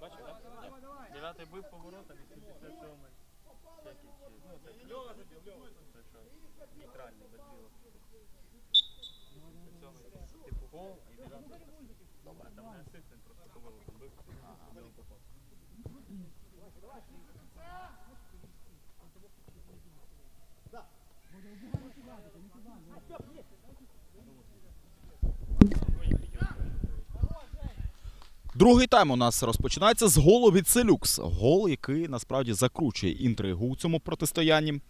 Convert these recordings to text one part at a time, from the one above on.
Бачиш, так? Дев'ятий бив поворотом і 77-й. Чеків чи... Ну, це Льова забив, Льова. Це що? Нейтральний, без білого. 77-й, типу гол, і дев'ятий асист. Добре, там не асист, він просто поворотом бив. Ага, білий попав. Другий тайм у нас розпочинається з голу від Селюкс. Гол, який насправді закручує інтригу у цьому протистоянні.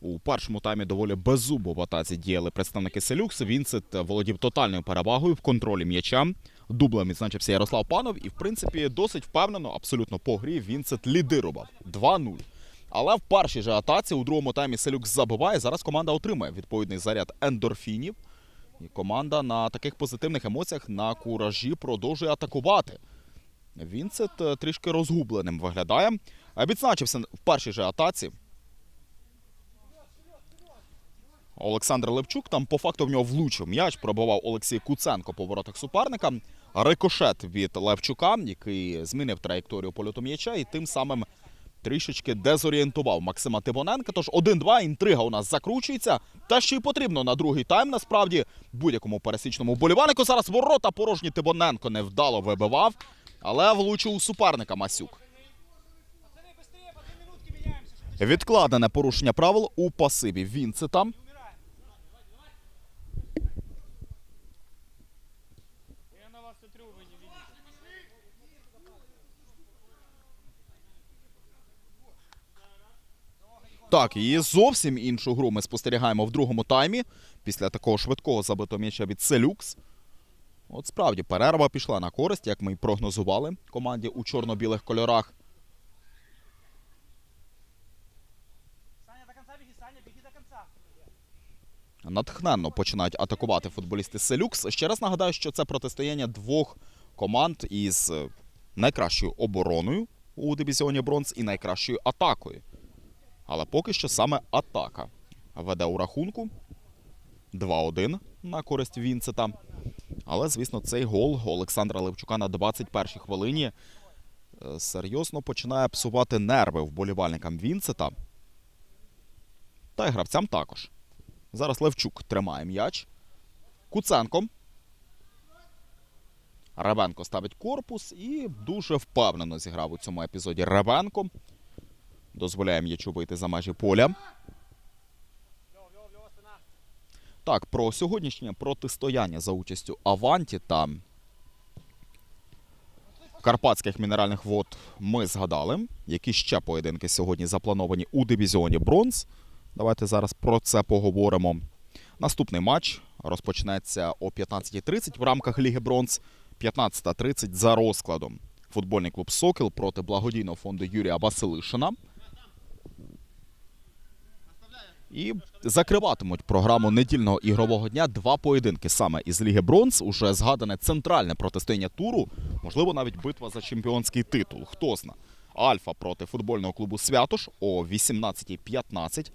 У першому таймі доволі беззубо в атаці діяли представники Селюкс. Вінцет володів тотальною перевагою в контролі м'яча. Дублем відзначився Ярослав Панов, і, в принципі, досить впевнено, абсолютно по грі Вінцет лідирував 2-0. Але в першій же атаці у другому таймі Селюкс забиває. Зараз команда отримує відповідний заряд ендорфінів. І команда на таких позитивних емоціях на куражі продовжує атакувати. Вінцет е, трішки розгубленим виглядає. Е, Відзначився в першій же атаці. Олександр Левчук там по факту в нього влучив м'яч, пробивав Олексій Куценко по воротах суперника. Рикошет від Левчука, який змінив траєкторію польоту м'яча і тим самим трішечки дезорієнтував Максима Тибоненка. Тож 1-2, інтрига у нас закручується. Та ще й потрібно на другий тайм. Насправді будь-якому пересічному болівальнику зараз ворота порожні Тибоненко невдало вибивав, але влучив у суперника Масюк. Відкладене порушення правил у пасиві Вінцета. Я Так, і зовсім іншу гру ми спостерігаємо в другому таймі після такого швидкого забитого м'яча від Селюкс. От справді перерва пішла на користь, як ми й прогнозували команді у чорно-білих кольорах. Натхненно починають атакувати футболісти Селюкс. Ще раз нагадаю, що це протистояння двох команд із е, найкращою обороною у дивізіоні бронз і найкращою атакою. Але поки що саме атака веде у рахунку 2-1 на користь Вінцета. Але, звісно, цей гол Олександра Левчука на 21-й хвилині е, серйозно починає псувати нерви вболівальникам Вінцета. Та й гравцям також. Зараз Левчук тримає м'яч. Куценко. Ревенко ставить корпус і дуже впевнено зіграв у цьому епізоді Ревенко. Дозволяє м'ячу вийти за межі поля. Лёва, Лёва, Лёва, спина. Так, про сьогоднішнє протистояння за участю Аванті та Карпатських мінеральних вод ми згадали. Які ще поєдинки сьогодні заплановані у дивізіоні бронз. Давайте зараз про це поговоримо. Наступний матч розпочнеться о 15.30 в рамках Ліги Бронз. 15.30 за розкладом. Футбольний клуб Сокіл проти благодійного фонду Юрія Василишина. І закриватимуть програму недільного ігрового дня два поєдинки саме із Ліги Бронз. Уже згадане центральне протистояння туру, можливо, навіть битва за чемпіонський титул. Хто зна. Альфа проти футбольного клубу Святош о 18.15.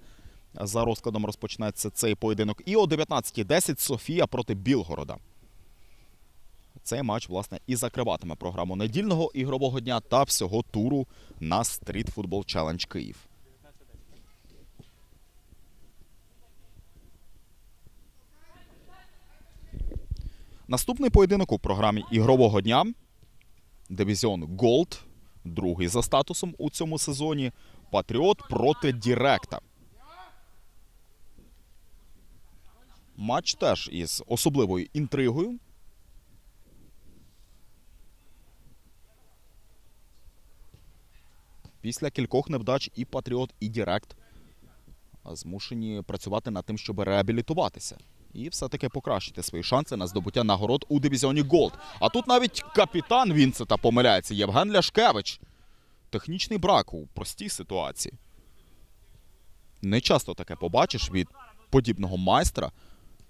За розкладом розпочнеться цей поєдинок. І о 19.10 Софія проти Білгорода. Цей матч, власне, і закриватиме програму недільного ігрового дня та всього туру на Football Challenge Київ. Наступний поєдинок у програмі ігрового дня. Дивізіон Gold, другий за статусом у цьому сезоні. Патріот проти Діректа. Матч теж із особливою інтригою. Після кількох невдач і Патріот, і Дірект змушені працювати над тим, щоб реабілітуватися. І все-таки покращити свої шанси на здобуття нагород у дивізіоні Голд. А тут навіть капітан Вінцета помиляється Євген Ляшкевич. Технічний брак у простій ситуації. Не часто таке побачиш від подібного майстра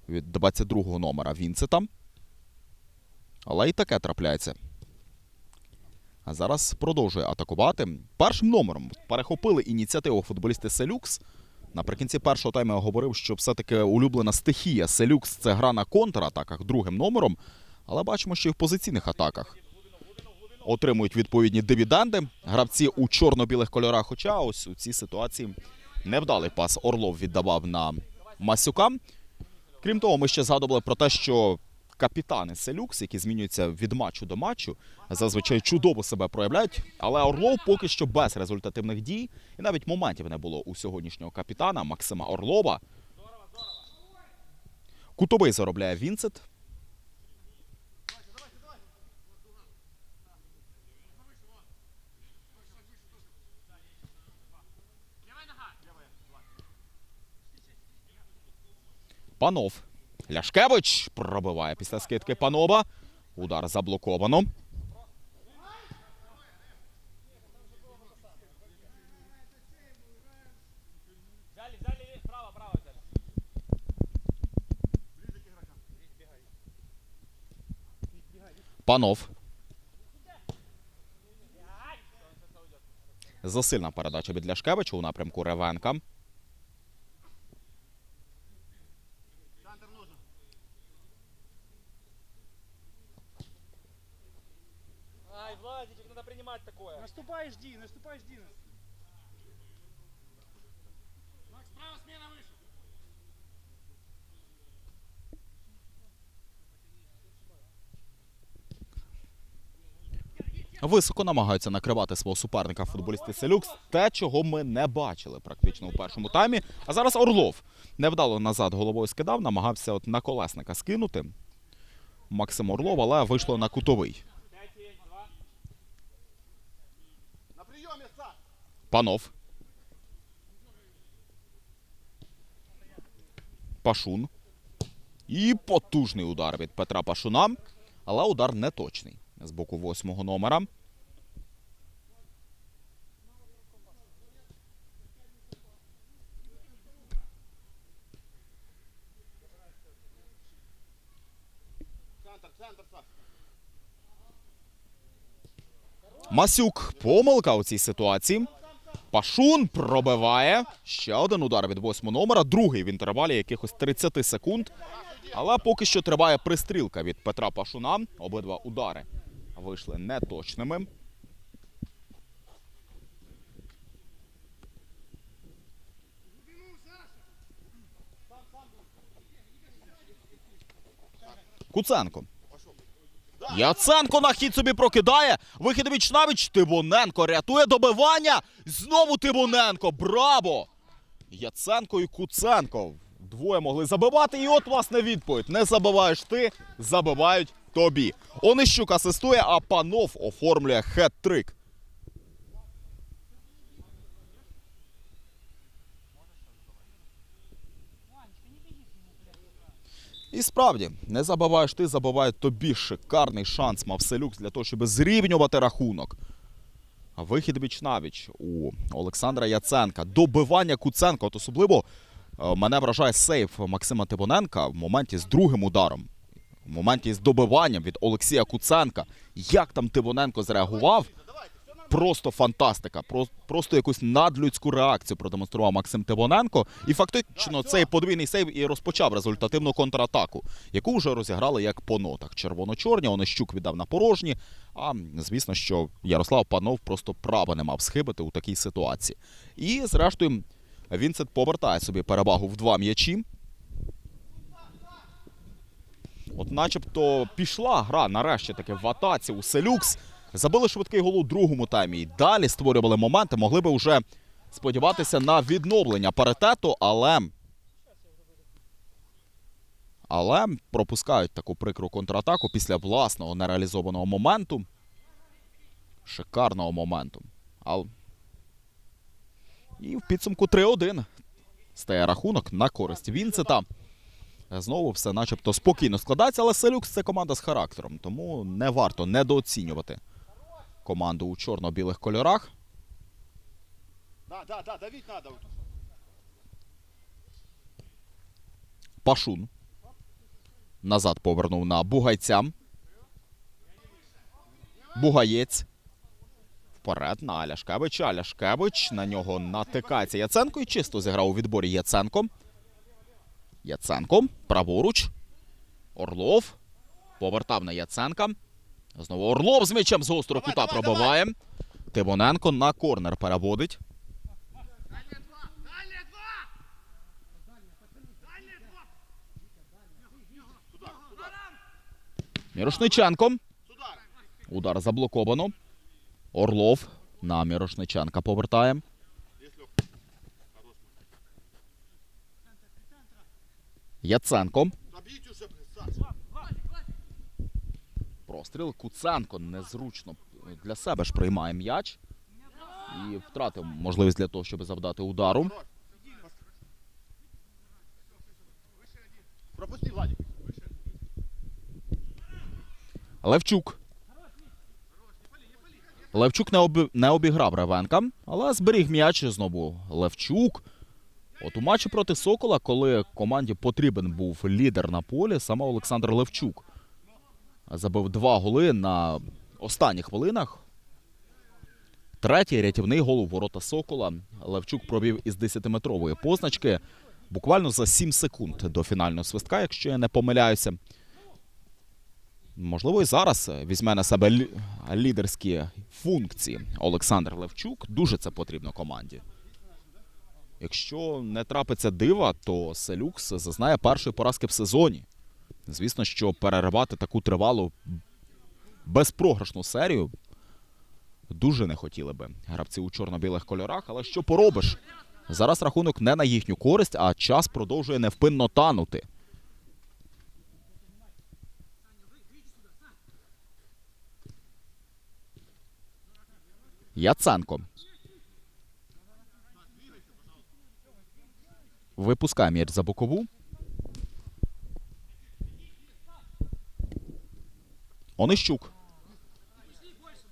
від 22-го номера Вінцета. Але і таке трапляється. А зараз продовжує атакувати. Першим номером перехопили ініціативу футболісти Селюкс. Наприкінці першого тайму я говорив, що все-таки улюблена стихія Селюкс це гра на контратаках другим номером. Але бачимо, що і в позиційних атаках отримують відповідні дивіденди. Гравці у чорно-білих кольорах. Хоча ось у цій ситуації невдалий пас Орлов віддавав на Масюка. Крім того, ми ще згадували про те, що капітани Селюкс, які змінюються від матчу до матчу, зазвичай чудово себе проявляють. Але Орлов поки що без результативних дій, і навіть моментів не було у сьогоднішнього капітана Максима Орлова. Кутовий заробляє Вінцет. Панов. Ляшкевич пробиває після скидки Панова. Удар заблоковано. Панов. Засильна передача від Ляшкевича у напрямку Ревенка. Наступай, жди, наступай, жди. Високо намагаються накривати свого суперника футболісти Селюкс. Те, чого ми не бачили практично у першому таймі. А зараз Орлов невдало назад головою скидав, намагався от на колесника скинути. Максим Орлов, але вийшло на кутовий. Панов. Пашун. І потужний удар від Петра Пашуна. Але удар не точний. З боку восьмого номера. Масюк. Помилка у цій ситуації. Пашун пробиває. Ще один удар від восьмого номера. Другий в інтервалі якихось 30 секунд. Але поки що триває пристрілка від Петра Пашуна. Обидва удари вийшли неточними. Куценко. Яценко на хід собі прокидає. Вихід віч Тивоненко рятує добивання. Знову Тивоненко. Браво! Яценко і Куценко. Двоє могли забивати. І от власне відповідь. Не забиваєш ти, забивають тобі. Онищук асистує, а панов оформлює хет-трик. І справді, не забиваєш ти, забивають тобі шикарний шанс мав Селюкс для того, щоб зрівнювати рахунок. А вихід віч навіч у Олександра Яценка. Добивання Куценка. От особливо е, мене вражає сейф Максима Тибоненка в моменті з другим ударом. В моменті з добиванням від Олексія Куценка. Як там Тибоненко зреагував? Просто фантастика. Про- Просто якусь надлюдську реакцію продемонстрував Максим Тибоненко. І фактично цей подвійний сейв і розпочав результативну контратаку, яку вже розіграли як по нотах. Червоно-чорні, Онищук віддав на порожні. А звісно, що Ярослав Панов просто права не мав схибити у такій ситуації. І зрештою, Вінцет повертає собі перевагу в два м'ячі. От начебто пішла гра нарешті таки в атаці у Селюкс. Забили швидкий гол у другому таймі. І далі створювали моменти. Могли би вже сподіватися на відновлення паритету, але. Але пропускають таку прикру контратаку після власного нереалізованого моменту. Шикарного моменту. А... І в підсумку 3-1 стає рахунок на користь Вінцета. Знову все начебто спокійно складається, але Селюкс це команда з характером, тому не варто недооцінювати команду у чорно-білих кольорах. Да, да, да, давить надо. Пашун назад повернув на Бугайця. Бугаєць. Вперед на Аляшкевича. Аляшкевич. На нього натикається Яценко і чисто зіграв у відборі Яценко. Яценко. Праворуч. Орлов. Повертав на Яценка. Знову Орлов з м'ячем з гострого кута пробиває. Тимоненко на корнер переводить. Мірошниченко. Удар заблоковано. Орлов на Мірошниченка повертає. Яценко. Простріл. Куценко незручно для себе ж приймає м'яч. І втратив можливість для того, щоб завдати удару. Пропусти, Владик. Левчук. Левчук не, обі... не обіграв Ревенка, але зберіг м'яч знову Левчук. От у матчі проти Сокола, коли команді потрібен був лідер на полі, саме Олександр Левчук забив два голи на останніх хвилинах. Третій рятівний гол у ворота Сокола. Левчук провів із 10-метрової позначки буквально за 7 секунд до фінального свистка, якщо я не помиляюся. Можливо, і зараз візьме на себе лі- лідерські функції Олександр Левчук. Дуже це потрібно команді. Якщо не трапиться дива, то Селюкс зазнає першої поразки в сезоні. Звісно, що переривати таку тривалу безпрограшну серію дуже не хотіли би гравці у чорно-білих кольорах, але що поробиш? Зараз рахунок не на їхню користь, а час продовжує невпинно танути. Яценко. Випускає м'яч за бокову. Онищук.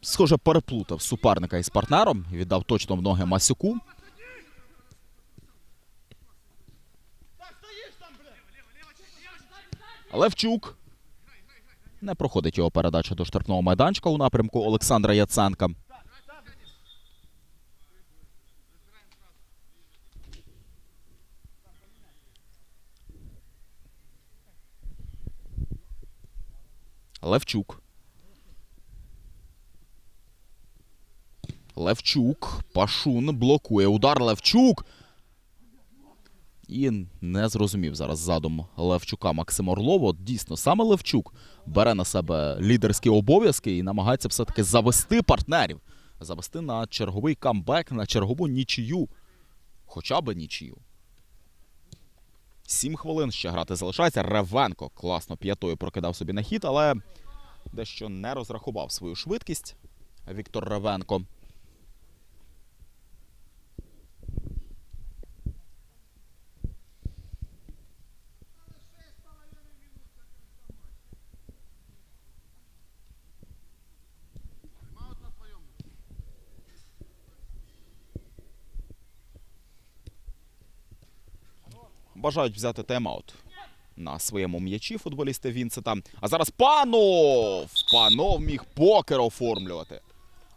Схоже, переплутав суперника із партнером. Віддав точно в ноги Масюку. Левчук. Не проходить його передача до штрафного майданчика у напрямку Олександра Яценка. Левчук. Левчук. Пашун блокує удар. Левчук. І не зрозумів зараз задум Левчука Максим Орлов. От дійсно, саме Левчук бере на себе лідерські обов'язки і намагається все-таки завести партнерів, завести на черговий камбек, на чергову нічию. Хоча б нічию. Сім хвилин ще грати залишається. Ревенко класно п'ятою прокидав собі на хід, але дещо не розрахував свою швидкість. Віктор Ревенко. Бажають взяти тайм-аут на своєму м'ячі футболісти Вінцета. А зараз панов! Панов міг покер оформлювати.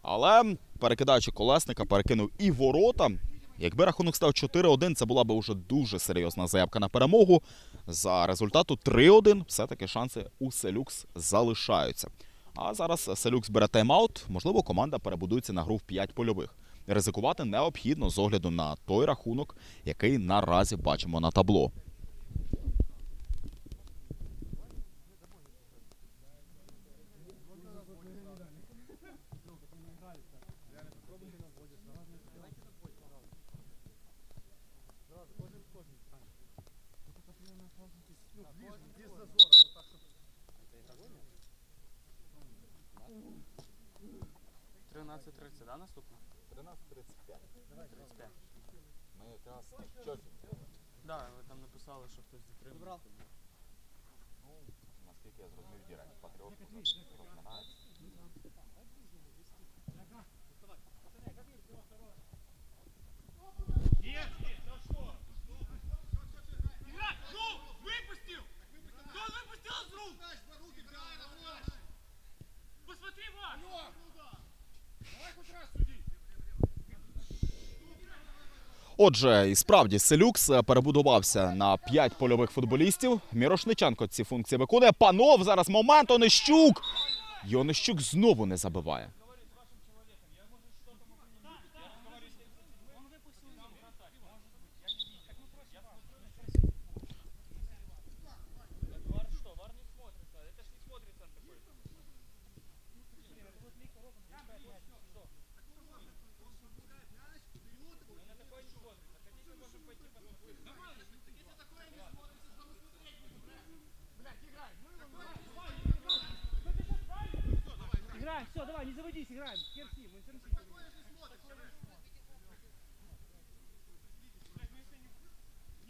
Але перекидаючи колесника, перекинув і ворота. Якби рахунок став 4-1, це була би вже дуже серйозна заявка на перемогу. За результату 3-1 все-таки шанси у Селюкс залишаються. А зараз Селюкс бере тайм-аут. Можливо, команда перебудується на гру в 5 польових. Ризикувати необхідно з огляду на той рахунок, який наразі бачимо на табло. Тринадцять тридцять, да, наступна? 13.35. 35. Ми якраз Да, ви там написали, що хтось затримався. наскільки я зрозумів, Дірек Патріот розминається. Ну, выпустил! Кто выпустил из рук? Посмотри, Вась! Отже, і справді Селюкс е, перебудувався на 5 польових футболістів. Мірошниченко ці функції виконує. Панов зараз момент. Онищук. І Онищук знову не забиває.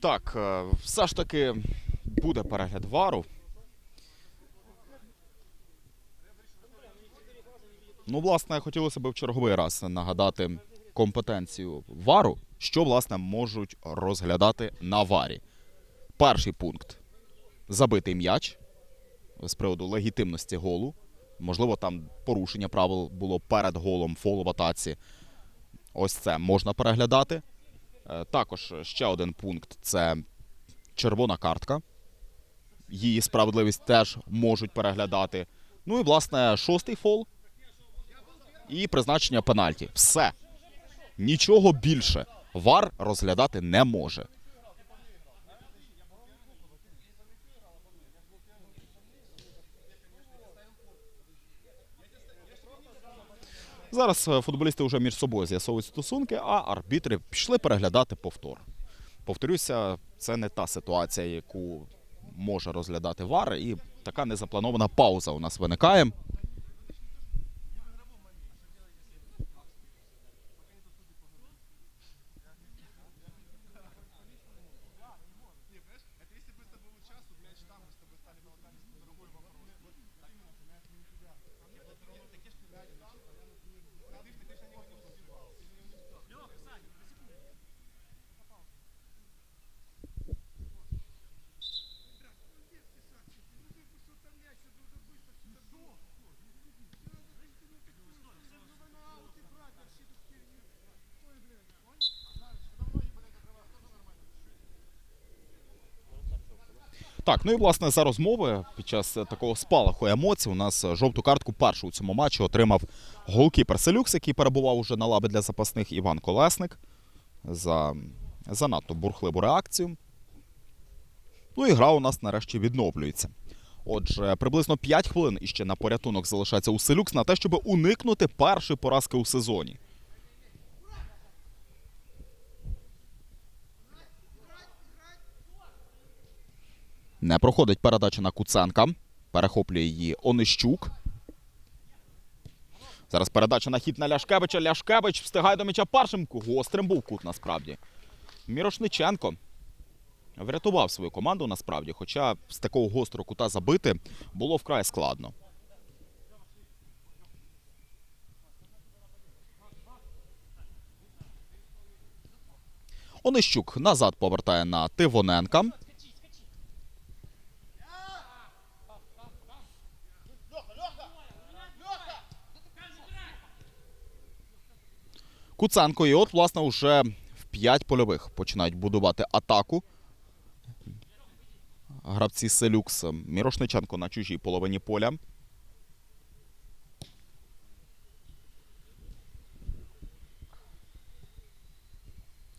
Так, е, все ж таки буде перегляд вару. Ну, власне, хотілося б в черговий раз нагадати компетенцію вару, що, власне, можуть розглядати на варі. Перший пункт забитий м'яч з приводу легітимності голу. Можливо, там порушення правил було перед голом фол в атаці. Ось це можна переглядати. Е, Також ще один пункт це червона картка. Її справедливість теж можуть переглядати. Ну і, власне, шостий фол. І призначення пенальті. Все. Нічого більше. Вар розглядати не може. Зараз е, футболісти вже між собою з'ясовують стосунки, а арбітри пішли переглядати повтор. Повторюся, це не та ситуація, яку може розглядати ВАР, і така незапланована пауза у нас виникає. Так, ну і власне за розмови під час такого спалаху емоцій у нас жовту картку першу у цьому матчі отримав голкіпер Селюкс, який перебував уже на лаві для запасних Іван Колесник за занадто бурхливу реакцію. Ну і гра у нас нарешті відновлюється. Отже, приблизно 5 хвилин іще на порятунок залишається у Селюкс на те, щоб уникнути першої поразки у сезоні. Не проходить передача на Куценка. Перехоплює її Онищук. Зараз передача на хід на Ляшкевича. Ляшкевич встигає до м'яча першим. Гострим був кут насправді. Мірошниченко врятував свою команду насправді, хоча з такого гострого кута забити було вкрай складно. Онищук назад повертає на Тивоненка. Куценко. І от, власне, вже в 5 польових починають будувати атаку. Гравці Селюкс. Мірошниченко на чужій половині поля.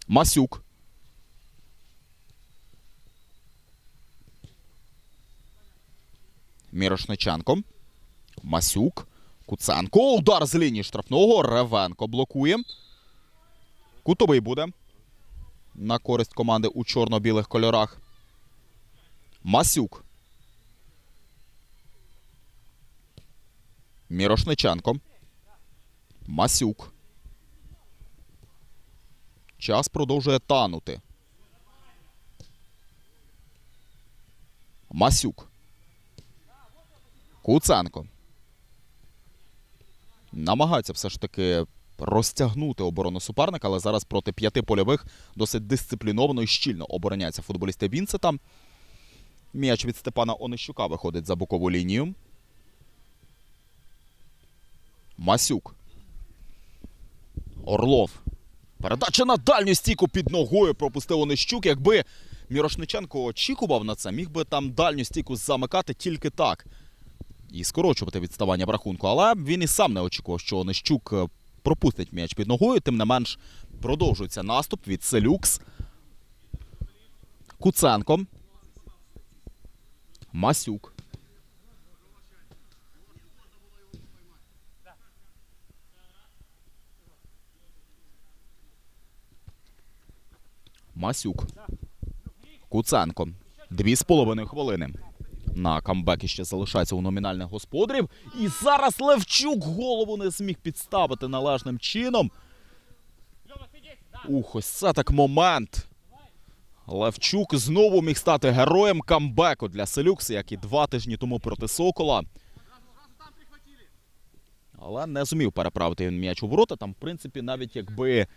Масюк. Мірошниченко. Масюк. Куценко. Удар з лінії штрафного. Ревенко блокує. Кутовий буде. На користь команди у чорно-білих кольорах. Масюк. Мірошниченко. Масюк. Час продовжує танути. Масюк. Куценко. Намагається все ж таки розтягнути оборону суперника, але зараз проти п'яти польових досить дисципліновано і щільно обороняється футболісти Вінцета. М'яч від Степана Онищука виходить за бокову лінію. Масюк. Орлов. Передача на дальню стійку під ногою пропустив Онищук. Якби Мірошниченко очікував на це, міг би там дальню стійку замикати тільки так. І скорочувати відставання в рахунку. Але він і сам не очікував, що Онищук е, пропустить м'яч під ногою. Тим не менш, продовжується наступ від Селюкс. Куценко. Масюк. Масюк. Куценко. Дві з половиною хвилини. На камбекі ще залишається у номінальних господарів. І зараз Левчук голову не зміг підставити належним чином. Ух, ось це так момент. Левчук знову міг стати героєм камбеку для Селюкса, як і два тижні тому проти Сокола. Але не зумів переправити він м'яч у ворота. Там, в принципі, навіть якби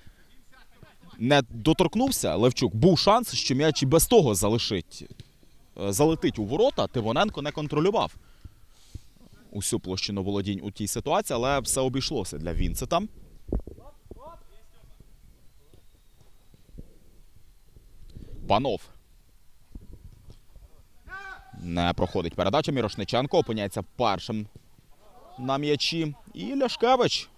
не доторкнувся Левчук, був шанс, що м'яч і без того залишить, залетить у ворота. Тивоненко не контролював усю площину володінь у тій ситуації, але все обійшлося для Вінцета. Панов. Не проходить передача. Мірошниченко опиняється першим на м'ячі. І Ляшкевич